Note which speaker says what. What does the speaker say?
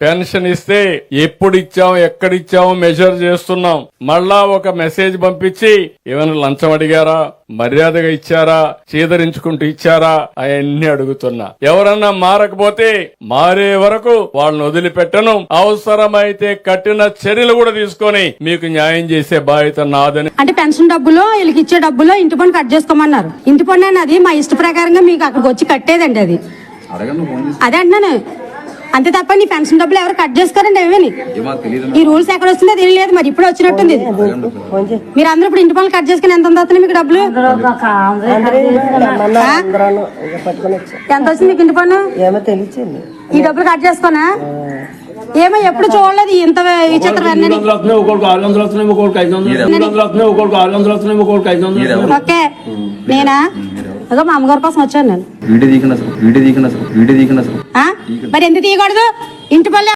Speaker 1: Pension ఇస్తే ఎప్పుడు ఇచ్చాం ఎక్కడ ఇచ్చాం మెజర్ చేస్తున్నాం. మళ్ళా ఒక మెసేజ్ పంపించి ఏమైనా లంచం అడిగారా? మర్యాదగా ఇచ్చారా? చీదరించుకుంటూ ఇచ్చారా? అవన్నీ అడుగుతున్నా. ఎవరన్నా మారకపోతే మారే వరకు వాళ్ళని వదిలిపెట్టను. అవసరమైతే కఠిన చర్యలు కూడా తీసుకొని మీకు న్యాయం చేసే బాధ్యత నాదని.
Speaker 2: అంటే పెన్షన్ డబ్బులు వీళ్ళకి ఇచ్చే డబ్బులు ఇంటి పన్ను కట్ చేసుకోమన్నారు. ఇంటి పన్ను అనేది మా ఇష్ట ప్రకారంగా మీకు అక్కడికి వచ్చి కట్టేదండి అది. అదే అంటున్నాను. అంతే తప్ప నీ పెన్షన్ డబ్బులు ఎవరు కట్ చేసుకోరండి ఏమని? ఈ రూల్స్ ఎక్కడ వస్తుందో తెలియలేదు మరి ఇప్పుడు వచ్చినట్టుంది. మీరు అందరూ ఇప్పుడు ఇంటి పనులు కట్ చేసుకుని ఎంత వస్తుంది మీకు డబ్బులు? ఎంత వచ్చింది మీకు ఇంటి పన్ను? ఈ డబ్బులు కట్ చేసుకోనా ఏమో ఎప్పుడు చూడలేదు ఇంత విచిత్రం
Speaker 3: వస్తున్నాయి వస్తున్నాయి వస్తున్నాయి వస్తున్నాయి?
Speaker 2: ఓకే. నేనా? అదో మా అమ్మగారి కోసం వచ్చాను నేను.
Speaker 4: వీడియో వీడియో
Speaker 2: మరి ఎందుకు తీయకూడదు? ఇంటి పల్లె